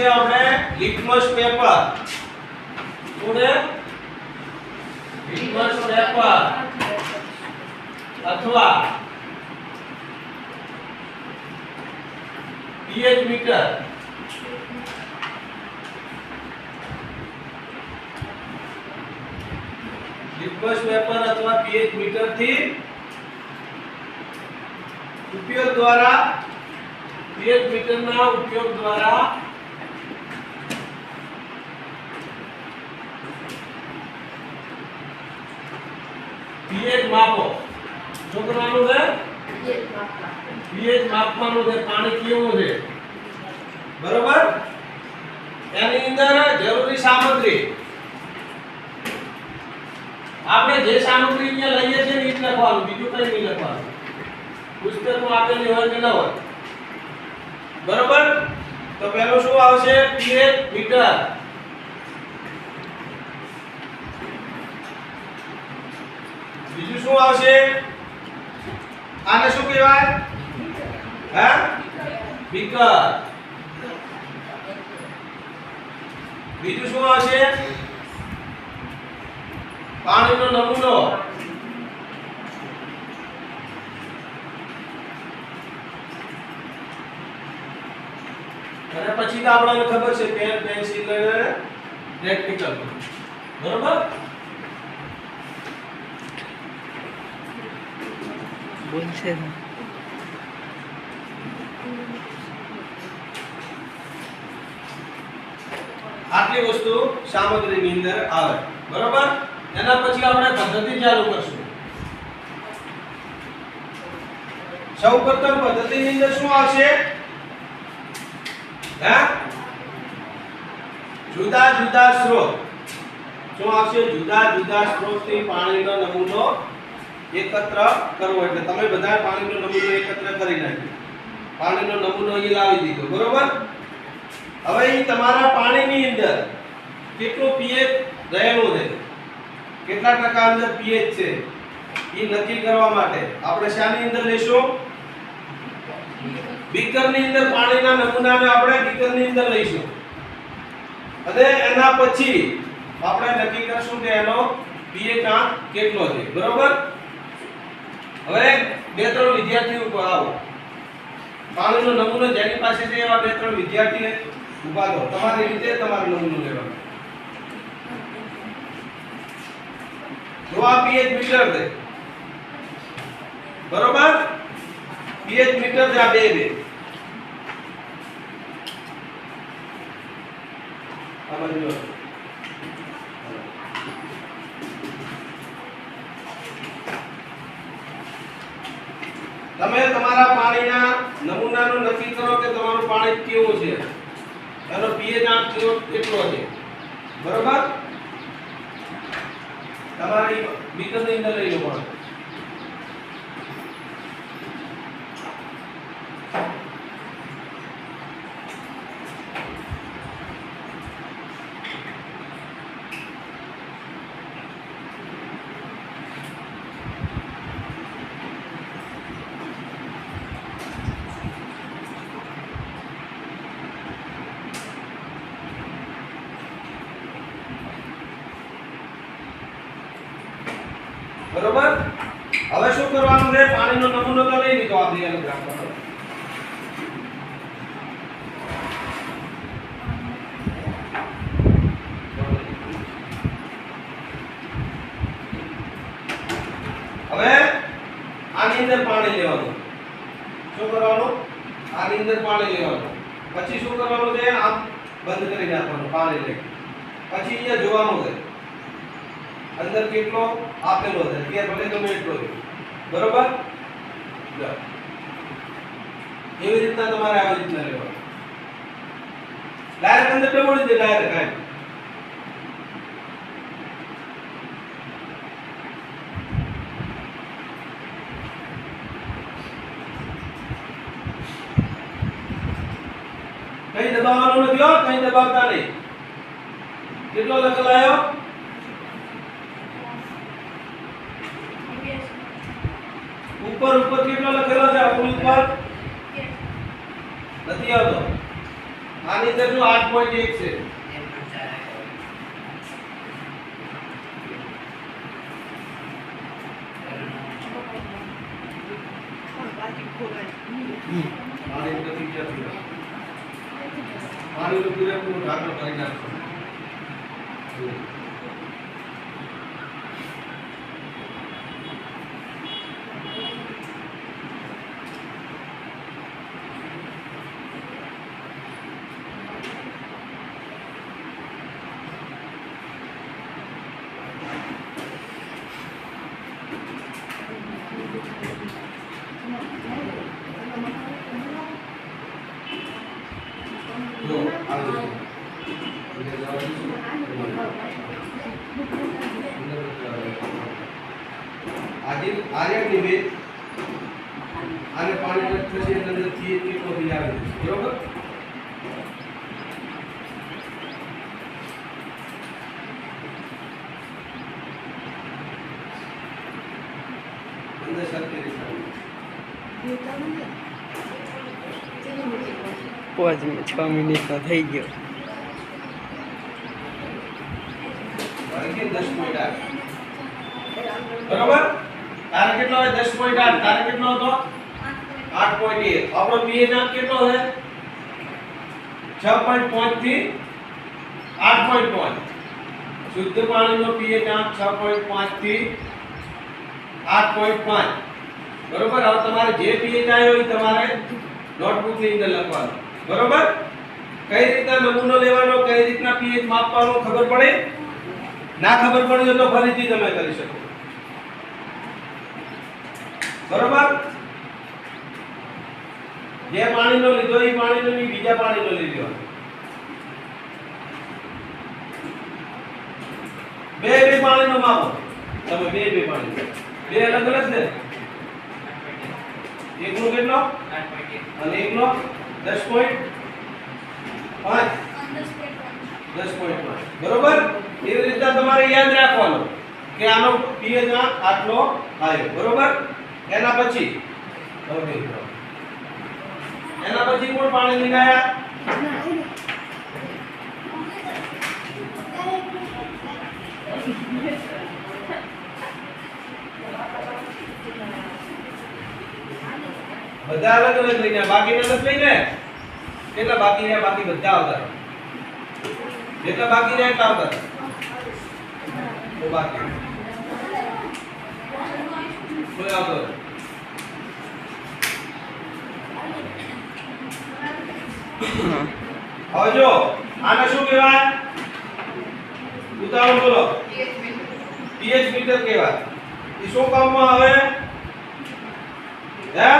છે આપણે litmus paper જોડે લિટમસ પેપર અથવા પીએચ મીટર લિટમસ પેપર અથવા પીએચ મીટરથી ઉપયોગ દ્વારા પીએચ મીટરના ઉપયોગ દ્વારા પીએચ માપો. શું કરવાનું છે પીએચ માપવાનું છે પાણી કેવું છે. બરોબર? એની અંદર જરૂરી સામગ્રી. આપણે જે સામગ્રી અહીંયા લઈએ છીએ ને એ જ લખવાનું બીજું કંઈ નહીં લખવાનું. પુસ્તકમાં આપેલી હોય કે ન હોય. બરોબર? તો પહેલું શું આવશે? પીએચ મીટર બીજું શું આવશે? આને શું કહેવાય? હે? બીકર. બીજું શું આવશે? પાણીનો નમૂનો. અને પછી તો આપણને ખબર છે, પેન, પેન્સિલ પ્રેક્ટિકલ બરોબર? બોલશે ને આટલી વસ્તુ સામગ્રીની અંદર આવે. બરોબર? એના પછી આપણે પદ્ધતિ ચાલુ કરશું. સૌપ્રથમ પદ્ધતિની અંદર શું આવશે? જુદા જુદા સ્ત્રોત શું આવશે? જુદા જુદા સ્ત્રોતથી પાણીનો નમૂનો એકત્ર કરવો એટલે તમે બધા પાણીનો નમૂનો એકત્ર કરી નાખ્યો. પાણીનો નમૂનો અહીં લાવી દીધો, બરોબર? હવે અહીં તમારા પાણીની અંદર કેટલું પીએચ રહેલું છે? કેટલા ટકા અંદર પીએચ છે? એ નક્કી કરવા માટે આપણે શાની અંદર લઈશું? બીકરની અંદર પાણીના નમૂનાને આપણે બીકરની અંદર લઈશું. અને એના પછી આપણે નક્કી કરશું કે એનો પીએચ આંક કેટલો છે, બરોબર? હવે બે ત્રણ વિદ્યાર્થીઓ આવો. પાણીનો નમૂનો જેની પાસે છે એવા બે ત્રણ વિદ્યાર્થીને ઊભા દો તમારી રીતે તમારો નમૂનો લેવાનો. જો આ પીએચ મીટર છે બરોબર? પીએચ મીટર છે આ બે બે આ બાજુ લો. તમે તમારા પાણીના નમૂનાનું નક્કી કરો કે તમારું પાણી કેવું છે એનો pH આંક કેવો કેટલો છે બરોબર? તમારી મિત્રની અંદર લઈ લો પાણી બરોબર હવે શું કરવાનું છે? પાણીનો નમૂનો તો લઈ લીધો આપણે અલગ રાખવાનો હવે આની અંદર પાણી લેવાનું. શું કરવાનું? આની અંદર પાણી લેવાનું. પછી શું કરવાનું છે? આમ બંધ કરી નાખવાનું, પાણી લઈ. પછી અહીંયા જોવાનું છે. અંદર કેટલો આપેલો છે? ત્યાં ભલે ગમે એટલો છે. બરોબર. એવી રીતના તમારે આવી રીતના લેવાનું ડાયરેક્ટ અંદર ડબોળી દે ડાયરેક્ટ કાંઈ કઈ દબાવવાનું નથી હો, કઈ દબાવતા નહીં. કેટલો લખલાયો ઉપર ઉપર કેટલો લખેલો છે? ઉપર નથી આવતો. આની અંદર જો 8.1 છે. પાણીનું પૂરેપૂરું કરી નાખો જો આ જો. આજે આર્યન નિવેદ આને પાણી થશે એટલે અંદરથી એક બિલ આવે બરોબર? અંદર રીતે આવે. પાંચ મિનિટ છ? મિનિટનો થઈ ગયો. કે 10 પોઈન્ટ આવે બરોબર? તારે કેટલો હોય 10 પોઈન્ટ આઠ. તારે કેટલો હતો? 8.1 આપણો પીએચ આંક કેટલો છે? 6.5 થી 8.5 શુદ્ધ પાણીનો પીએચ આંક 6.5 થી 8.5 બરોબર? હવે તમારે જે પીએચ આવ્યો એ તમારે નોટબુકની અંદર લખવાનું. બરોબર? કઈ રીતના નમૂનો લેવાનો, કઈ રીતના પીએચ માપવાનો ખબર પડે? ના ખબર પડી તો ફરીથી તમે કરી શકો. બરોબર? જે પાણીનો લીધો એ પાણીનો નહીં બીજા પાણીનો લેવાનો બે બે પાણીનો માપો તમે બે બે પાણી બે અલગ અલગ છે? એકનો કેટલો? અને એકનો દસ પોઈન્ટ પાંચ. દસ પોઈન્ટ પાંચ. બરોબર? એવી રીતના તમારે યાદ રાખવાનું કે આનો પીએચ આટલો આવ્યો. બરોબર? એના પછી? એના પછી કોણ પાણી લઈને આયા બધા અલગ અલગ લઈને, બાકી બાકીના નથી લઈને? કેટલા બાકી રહ્યા? બાકી બધા આવતા જેટલા બાકી રહ્યા એટલા આવતા બાકી કોઈ આવતો હવે જો આને શું કહેવાય ઉદાહરણ બોલો પીએચ મીટર કહેવાય એ શું કામમાં આવે હે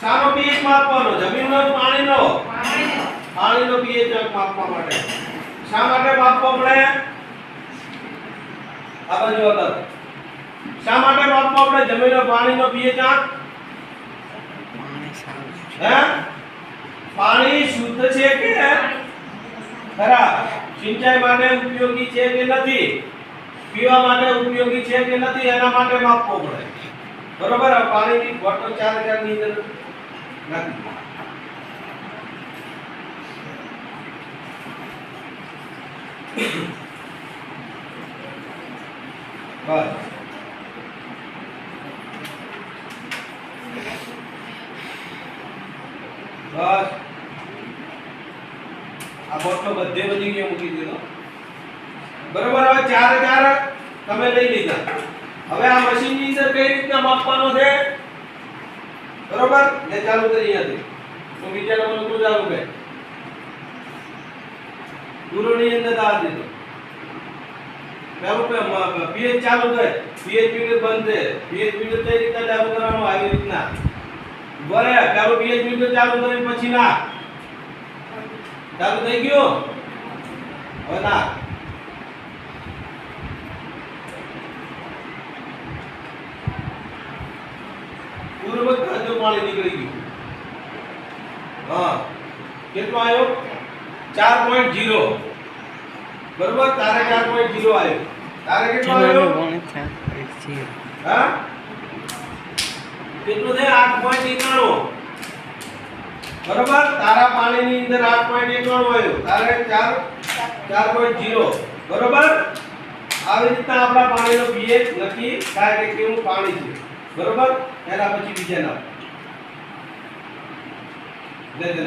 શાનો પીએચ માપવાનો જમીનનો પાણીનો પાણીનો પીએચ માપવા માટે શા માટે માપવા પડે આ બાજુ અલગ શા માટે માપવો પડે જમીનનો પાણીનો પીએચ પાણી સારું છે હે પાણી શુદ્ધ છે કે ખરાબ સિંચાઈ માટે ઉપયોગી છે કે નથી પીવા માટે ઉપયોગી છે કે નથી એના માટે માપવો પડે બરોબર આ પાણીની બોટલ ચાર હજારની અંદર નાખી બસ. બસ. આ બોટલો બધે બધી ગયા મૂકી દીધો. બરોબર, હવે ચાર ચાર તમે લઈ લીધા. હવે આ મશીનની અંદર કઈ રીતના માપવાનો છે? બરોબર? ને ચાલુ કરી અહીંયાથી હું બીજા નંબર ચાલુ કરે. ગુરુ ની અંદર આ દીધો. પેલું પીએચ ચાલુ થાય. પીએચ મીટર બંધ પીએચ મીટર કઈ રીતે ચાલુ કરવાનું આવી રીતના? બરે ચાલુ પીએચ મીટર ચાલુ કરી પછી ના. ચાલુ થઈ ગયો? હવે ના. પૂર્વ ખાદ્ય પાણી નીકળી ગયું. હા. કેટલો આવ્યો? ચાર પોઈન્ટ જીરો બરોબર? તારે ચાર પોઈન્ટ જીરો આવ્યો તારે કેટલો આવ્યો હા? કેટલું છે આઠ પોઈન્ટ એકાણું. બરોબર? તારા પાણીની અંદર 8.91 આવ્યો તારે 4 4.0 બરોબર? આવી રીતના આપણા પાણીનો pH નક્કી થાય કે કેવું પાણી છે. બરોબર? એના પછી બીજા નામ. દે દે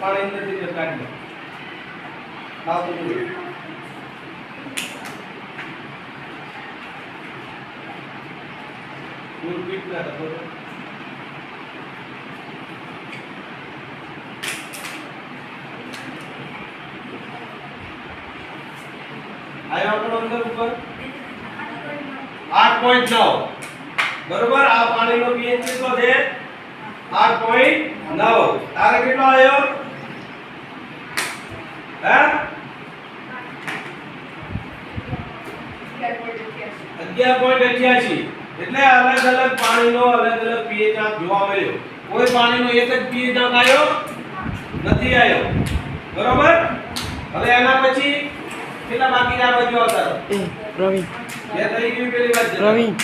પાણી નથી કાઢી લો આ બધું ફૂલ પીટ ના રાખો તો. આવ્યો આપણો અંદર ઉપર 8.9 બરોબર આ પાણીનો pH કેટલો છે 8.9 તારે કેટલો આવ્યો હે 11.88 એટલે અલગ અલગ પાણીનો અલગ અલગ pH આંક જોવા મળ્યો. કોઈ પાણીનો એક જ pH આંક આવ્યો નથી આવ્યો બરોબર? હવે એના પછી કેટલા બાકી રહ્યા બાજુ આવતા? પ્રવીણ. બે થઈ ગયું પેલી વાત પ્રવીણ.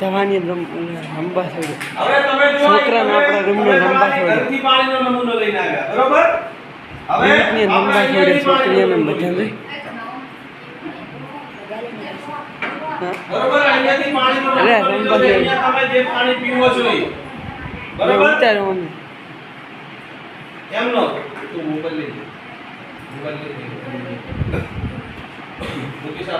દવાની હવે તમે જો છોકરાને આપણા રૂમનો તમે નંબર ઘરથી પાણીનો નમૂનો લઈને આવ્યા. બરોબર? હવે આપણે છોકરીઓને બધાને નમૂનો હા બરોબર અહીંયાથી અરે, છે. જોઈ. અહીંયા તમે જે પાણી પીવો છો એ. બરોબર અમે એમનો તું મોબાઈલ લઈ લે. મોબાઈલ લઈ લે. મૂકીશ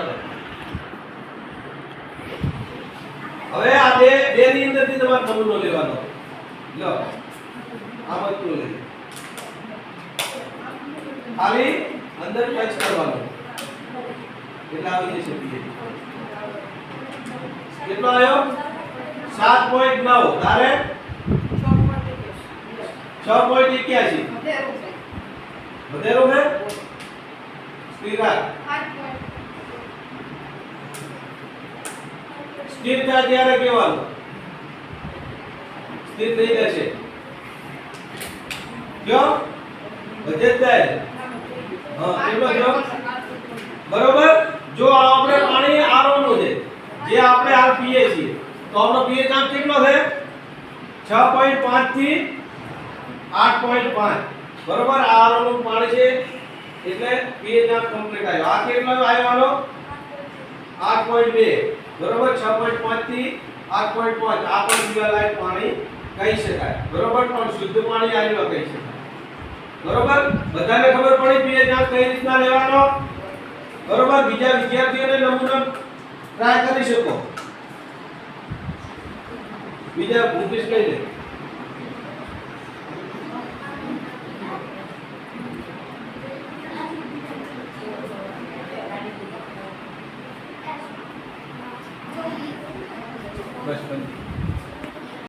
હવે આ બે બે ની અંદરથી તમારે નમૂનો લેવાનો લો આ બધું લે ખાલી અંદર ટચ કરવાનું એટલે આવી જશે પીએ કેટલો આવ્યો? 7.9 તારે? 6.81 વધેરો છે સ્થિર રાખ. સ્થિર થાય ત્યારે કહેવાનું. સ્થિર થઈ જશે. કયો? વધે જ જાય હા, કેટલો થયો? બરોબર? જો આપણે પાણી જે આપણે આ પીએ છીએ. તો આપણો પીએચ આંક કેટલો છે? 6.5 થી 8.5 બરોબર? આ આરો નું પાણી છે. એટલે પીએચ આંક કમ્પ્લીટ આવ્યો આ કેટલો આવ્યો આનો 8.2 બરોબર? 6.5 થી 8.5 આ પણ પીવાલાયક પાણી કહી શકાય. બરોબર? પણ શુદ્ધ પાણી આને કહી શકાય. બરોબર? બધાને ખબર પડી પીએચ આંક કઈ રીતના લેવાનો? બરોબર? બીજા વિદ્યાર્થીઓને નમૂનો ટ્રાય કરી શકો. બીજા મુકેશ કહી દે?